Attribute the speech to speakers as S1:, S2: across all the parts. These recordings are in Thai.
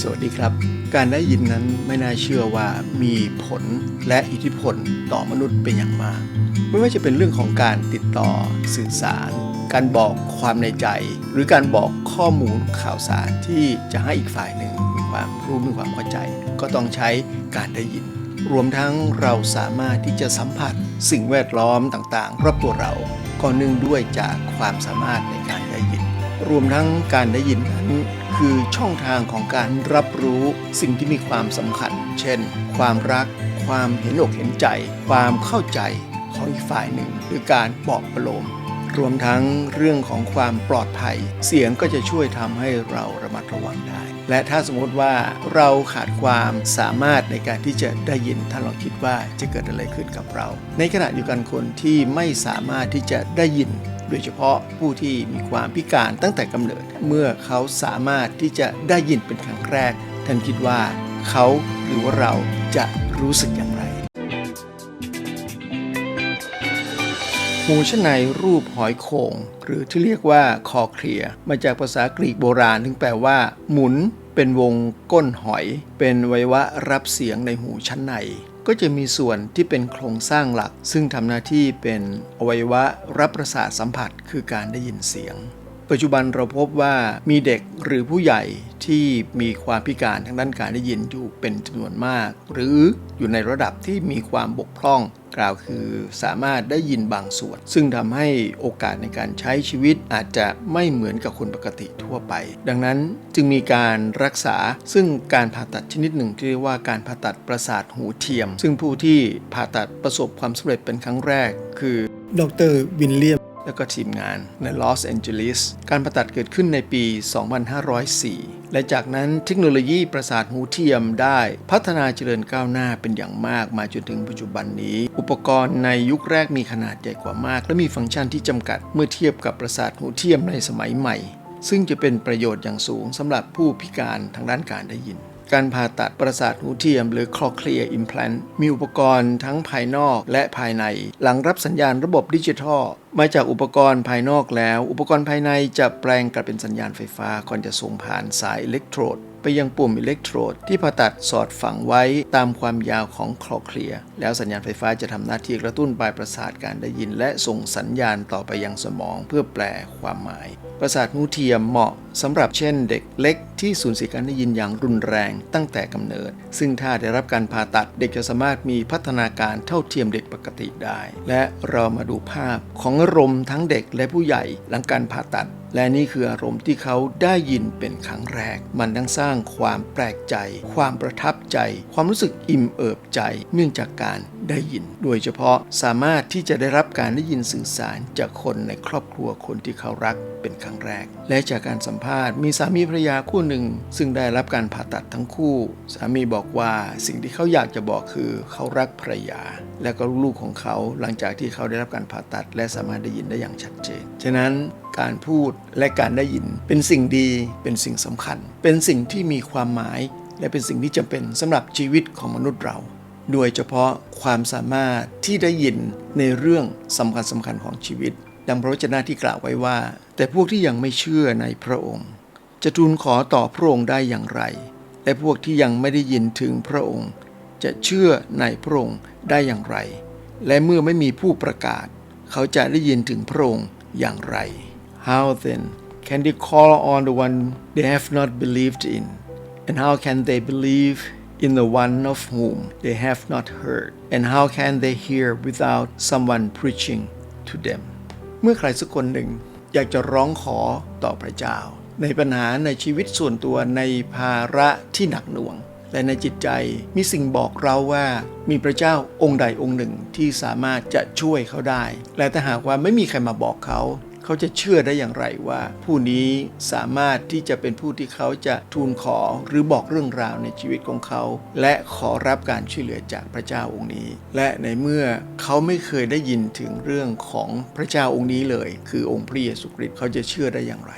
S1: สวัสดีครับ การได้ยินนั้นไม่น่าเชื่อว่ามีผลและอิทธิพลต่อมนุษย์เป็นอย่างมาก ไม่ว่าจะเป็นเรื่องของการติดต่อสื่อสาร การบอกความในใจ หรือการบอกข้อมูลข่าวสารที่จะให้อีกฝ่ายหนึ่งมีความรู้มีความเข้าใจ ก็ต้องใช้การได้ยิน รวมทั้งเราสามารถที่จะสัมผัสสิ่งแวดล้อมต่างๆ รอบตัวเรา ก็เนื่องด้วยจากความสามารถในการได้ยิน รวมทั้งการได้ยินนั้นคือช่องทางของการรับรู้สิ่งที่มีความสำคัญ เช่น ความรัก ความเห็นอกเห็นใจ ความเข้าใจของอีกฝ่ายหนึ่งหรือการบอกประโลม รวมทั้งเรื่องของความปลอดภัย เสียงก็จะช่วยทำให้เราระมัดระวังได้ และถ้าสมมติว่าเราขาดความสามารถในการที่จะได้ยินท่านลองคิดว่าจะเกิดอะไรขึ้นกับเรา ในขณะเดียวกันคนที่ไม่สามารถที่จะได้ยิน โดยเฉพาะผู้ที่มีความพิการตั้งแต่กำเนิด เมื่อเขาสามารถที่จะได้ยินเป็นครั้งแรก ท่านคิดว่าเขาหรือว่าเราจะรู้สึกอย่างไร หูชั้นในรูปหอยโข่งหรือที่เรียกว่าคอเคลียมาจากภาษากรีกโบราณถึงแปลว่า หมุนเป็นวงก้นหอย เป็นไวยวะรับเสียงในหูชั้นใน ก็จะมีส่วนที่เป็นโครงสร้างหลัก ซึ่งทำหน้าที่เป็นอวัยวะรับประสาทสัมผัสคือการได้ยินเสียง ปัจจุบันเราพบว่ามีเด็กหรือผู้ใหญ่ที่มีความพิการทางด้านการได้ยินอยู่เป็นจำนวนมาก หรืออยู่ในระดับที่มีความบกพร่อง กล่าวคือสามารถได้ยินบางส่วน ซึ่งทำให้โอกาสในการใช้ชีวิตอาจจะไม่เหมือนกับคนปกติทั่วไป ดังนั้นจึงมีการรักษาซึ่งการผ่าตัดชนิดหนึ่งที่เรียกว่าการผ่าตัดประสาทหูเทียม ซึ่งผู้ที่ผ่าตัดประสบความสำเร็จเป็นครั้งแรก คือ ดรวินเลียม และก็ทีมงานในลอสแอนเจลิส การผ่าตัดเกิดขึ้นในปี 2504 และจากนั้นเทคโนโลยีประสาทหูเทียมได้พัฒนาเจริญก้าวหน้าเป็นอย่างมากมาจนถึงปัจจุบันนี้ อุปกรณ์ในยุคแรกมีขนาดใหญ่กว่ามาก และมีฟังก์ชันที่จำกัดเมื่อเทียบกับประสาทหูเทียมในสมัยใหม่ ซึ่งจะเป็นประโยชน์อย่างสูงสำหรับผู้พิการทางด้านการได้ยิน การผ่าตัดประสาทหูเทียม หรือ cochlear implant มีอุปกรณ์ทั้งภายนอกและภายใน หลังรับสัญญาณระบบดิจิทัล มาจากอุปกรณ์ภายนอกแล้ว อุปกรณ์ภายในจะแปลงกลับเป็นสัญญาณไฟฟ้าก่อนจะส่งผ่านสายอิเล็กโทรดไปยังปุ่มอิเล็กโทรดที่ผ่าตัดสอดฝังไว้ตามความยาวของคลอเคลียแล้วสัญญาณไฟฟ้าจะทำหน้าที่กระตุ้นปลายประสาทการได้ยิน และส่งสัญญาณต่อไปยังสมองเพื่อแปลความหมาย ประสาทหูเทียมเหมาะสำหรับเช่นเด็กเล็กที่สูญเสียการได้ยินอย่างรุนแรงตั้งแต่กำเนิด ซึ่งถ้าได้รับการผ่าตัดเด็กจะสามารถมีพัฒนาการเท่าเทียมเด็กปกติได้ และเรามาดูภาพของอารมณ์ทั้งเด็กและผู้ใหญ่หลังการผ่าตัด และนี่คืออารมณ์ที่เขาได้ยินเป็นครั้งแรก มันทั้งสร้างความแปลกใจ ความประทับใจ ความรู้สึกอิ่มเอิบใจ เนื่องจากการได้ยิน โดยเฉพาะสามารถที่จะได้รับการได้ยินสื่อสารจากคนในครอบครัวคนที่เขารัก เป็นครั้งแรก และจากการสัมภาษณ์มีสามีภรรยาคู่หนึ่ง ซึ่งได้รับการผ่าตัดทั้งคู่ สามีบอกว่าสิ่งที่เขาอยากจะบอกคือเขารักภรรยา และก็ลูกของเขาหลังจากที่เขาได้รับการผ่าตัด และสามารถได้ยินได้อย่างชัดเจน ฉะนั้นการพูดและการได้ยินเป็นสิ่งดีเป็นสิ่งสำคัญ เป็นสิ่งที่มีความหมาย และเป็นสิ่งที่จำเป็นสำหรับชีวิตของมนุษย์เราโดยเฉพาะความสามารถที่ได้ยินในเรื่องสำคัญสำคัญของชีวิต ดังพระวจนะที่กล่าวไว้ว่า แต่พวกที่ยังไม่เชื่อในพระองค์ จะทูลขอต่อพระองค์ได้อย่างไร และพวกที่ยังไม่ได้ยินถึงพระองค์ จะเชื่อในพระองค์ได้อย่างไร และเมื่อไม่มีผู้ประกาศ เขาจะได้ยินถึงพระองค์อย่างไร How then can they call on the one they have not believed in and how can they believe in the one of whom they have not heard and how can they hear without someone preaching to them มื่อใครสักคนหนึ่งอยากจะร้องขอต่อพระเจ้า ในปัญหาในชีวิตส่วนตัวในภาระที่หนักหน่วงและในจิตใจมีสิ่งบอกเราว่ามีพระเจ้าองค์ใดองค์หนึ่งที่สามารถจะช่วยเขาได้ และถ้าหากว่าไม่มีใครมาบอกเขา เขาจะเชื่อได้อย่างไรว่า ผู้นี้สามารถที่จะเป็นผู้ที่เขาจะทูลขอหรือบอกเรื่องราวในชีวิตของเขา และขอรับการช่วยเหลือจากพระเจ้าองค์นี้ และในเมื่อเขาไม่เคยได้ยินถึงเรื่องของพระเจ้าองค์นี้เลย คือองค์พระเยซูคริสต์เขาจะเชื่อได้อย่างไร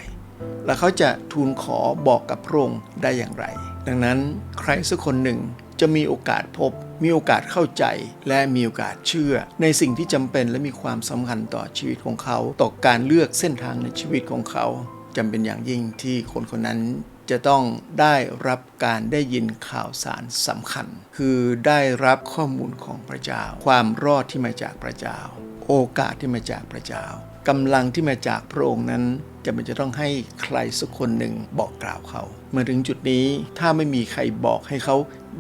S1: และเขาจะทูลขอบอกกับพระองค์ได้อย่างไร ดังนั้นใครสักคนหนึ่ง จะมีโอกาสพบ มีโอกาสเข้าใจ และมีโอกาสเชื่อ ในสิ่งที่จำเป็นและมีความสำคัญต่อชีวิตของเขา ต่อการเลือกเส้นทางในชีวิตของเขาจำเป็นอย่างยิ่งที่คนคนนั้นจะต้องได้รับการได้ยินข่าวสารสำคัญ คือได้รับข้อมูลของพระเจ้า ความรอดที่มาจากพระเจ้า โอกาสที่มาจากพระเจ้า กำลังที่มาจากพระองค์นั้นจะเป็นจะต้องให้ใครสักคนหนึ่งบอกกล่าวเขาเมื่อถึงจุดนี้ถ้าไม่มีใครบอกให้เขา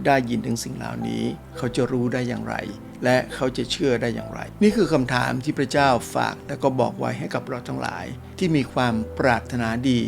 S1: ได้ยินถึงสิ่งเหล่านี้ เขาจะรู้ได้อย่างไร และเขาจะเชื่อได้อย่างไร นี่คือคำถามที่พระเจ้าฝากและก็บอกไว้ให้กับเราทั้งหลาย ที่มีความปรารถนาดี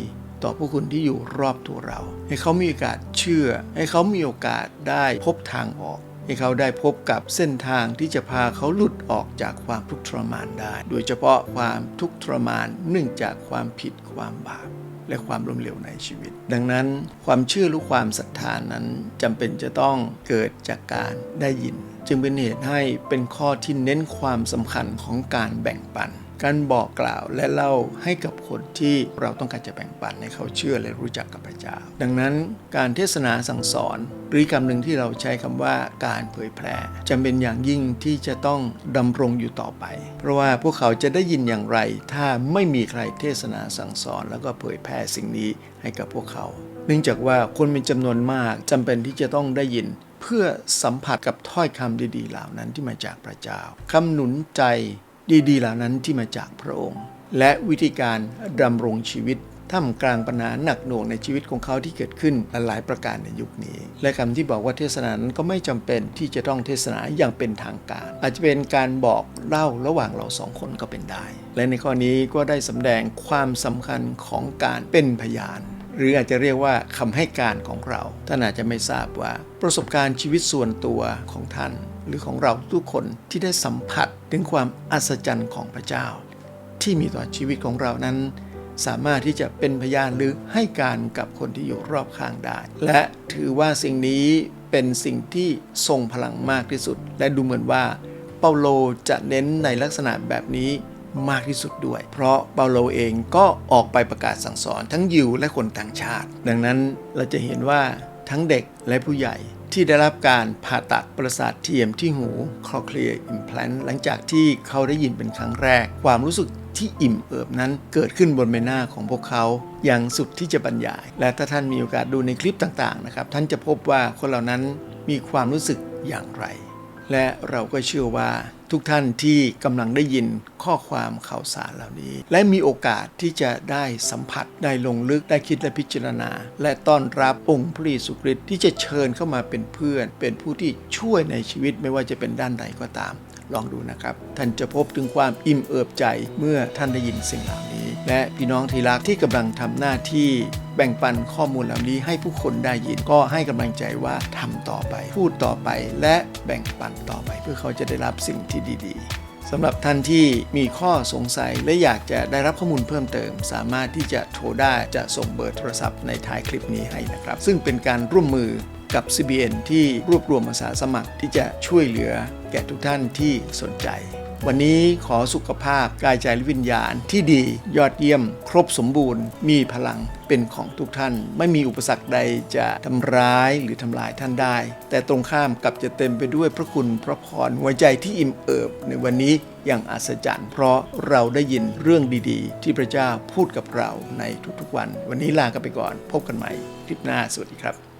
S1: ต่อผู้คนที่อยู่รอบตัวเรา ให้เขามีโอกาสเชื่อ ให้เขามีโอกาสได้พบทางออก ให้เขาได้พบกับเส้นทางที่จะพาเขาหลุดออกจากความทุกข์ทรมานได้ โดยเฉพาะความทุกข์ทรมานเนื่องจากความผิดความบาปและความล้มเหลวในชีวิต ดังนั้นความเชื่อหรือความศรัทธานั้นจำเป็นจะต้องเกิดจากการได้ยิน จึงเป็นเหตุให้เป็นข้อที่เน้นความสำคัญของการแบ่งปัน การบอกกล่าวและเล่าให้กับคนที่เราต้องการจะแบ่งปันให้เขาเชื่อและรู้จักกับพระเจ้า ดังนั้นการเทศนาสั่งสอน หรือคำหนึ่งที่เราใช้คำว่าการเผยแพร่จำเป็นอย่างยิ่งที่จะต้องดำรงอยู่ต่อไป เพราะว่าพวกเขาจะได้ยินอย่างไร ถ้าไม่มีใครเทศนาสั่งสอน แล้วก็เผยแพร่สิ่งนี้ให้กับพวกเขา เนื่องจากว่าคนเป็นจำนวนมากจำเป็นที่จะต้องได้ยินเพื่อสัมผัสกับถ้อยคำดีๆ เหล่านั้นที่มาจากพระเจ้าคำหนุนใจ ดีๆ เหล่านั้นที่มาจากพระองค์ และวิธีการดำรงชีวิตท่ามกลางปัญหาหนักหน่วงในชีวิตของเขาที่เกิดขึ้นหลายประการในยุคนี้ และคำที่บอกว่าเทศนานั้นก็ไม่จำเป็นที่จะต้องเทศนาอย่างเป็นทางการ อาจจะเป็นการบอกเล่าระหว่างเราสองคนก็เป็นได้ และในข้อนี้ก็ได้สำแดงความสำคัญของการเป็นพยาน หรืออาจจะเรียกว่าคำให้การของเราท่านอาจจะไม่ทราบว่า ประสบการณ์ชีวิตส่วนตัวของท่าน หรือของเราทุกคนที่ได้สัมผัสถึงความอัศจรรย์ของพระเจ้า ที่มีต่อชีวิตของเรานั้น สามารถที่จะเป็นพยานหรือให้การกับคนที่อยู่รอบข้างได้ และถือว่าสิ่งนี้เป็นสิ่งที่ทรงพลังมากที่สุด และดูเหมือนว่าเปาโลจะเน้นในลักษณะแบบนี้มากที่สุดด้วย เพราะเปาโลเองก็ออกไปประกาศสั่งสอนทั้งยิวและคนต่างชาติ ดังนั้นเราจะเห็นว่าทั้งเด็กและผู้ใหญ่ ที่ได้รับการผ่าตัดประสาทเทียมที่หู cochlear implant หลังจากที่เขาได้ยินเป็นครั้งแรก ความรู้สึกที่อิ่มเอิบนั้นเกิดขึ้นบนใบหน้าของพวกเขา อย่างสุดที่จะบรรยาย และถ้าท่านมีโอกาสดูในคลิปต่างๆนะครับท่านจะพบว่าคนเหล่านั้นมีความรู้สึกอย่างไร และเราก็เชื่อว่าทุกท่านที่กำลังได้ยินข้อความข่าวสารเหล่านี้ และมีโอกาสที่จะได้สัมผัสได้ลงลึกได้คิดและพิจารณา และต้อนรับองค์พระเยซูคริสต์ที่จะเชิญเข้ามาเป็นเพื่อน เป็นผู้ที่ช่วยในชีวิตไม่ว่าจะเป็นด้านใดก็ตาม ลองดูนะครับ ท่านจะพบถึงความอิ่มเอิบใจเมื่อท่านได้ยินสิ่งเหล่านี้ และพี่น้องที่รักที่กำลังทำหน้าที่แบ่งปันข้อมูลเหล่านี้ให้ผู้คนได้ยินก็ให้กำลังใจว่าทำต่อไป พูดต่อไปและแบ่งปันต่อไป เพื่อเขาจะได้รับสิ่งที่ดีๆสำหรับท่านที่มีข้อสงสัยและอยากจะได้รับข้อมูลเพิ่มเติม สามารถที่จะโทรได้จะส่งเบอร์โทรศัพท์ในท้ายคลิปนี้ให้นะครับ ซึ่งเป็นการร่วมมือกับ CBN ที่รวบรวมอาสาสมัครที่จะช่วยเหลือแก่ทุกท่านที่สนใจ วันนี้ขอสุขภาพกายใจและวิญญาณที่ดียอดเยี่ยม ครบสมบูรณ์ มีพลังเป็นของทุกท่าน ไม่มีอุปสรรคใดจะทำร้ายหรือทำลายท่านได้ แต่ตรงข้ามกลับจะเต็มไปด้วยพระคุณพระพรหัวใจที่อิ่มเอิบในวันนี้อย่างอัศจรรย์ เพราะเราได้ยินเรื่องดีๆ ที่พระเจ้าพูดกับเราในทุกๆวัน วันนี้ลากันไปก่อน พบกันใหม่คลิปหน้าสวัสดีครับ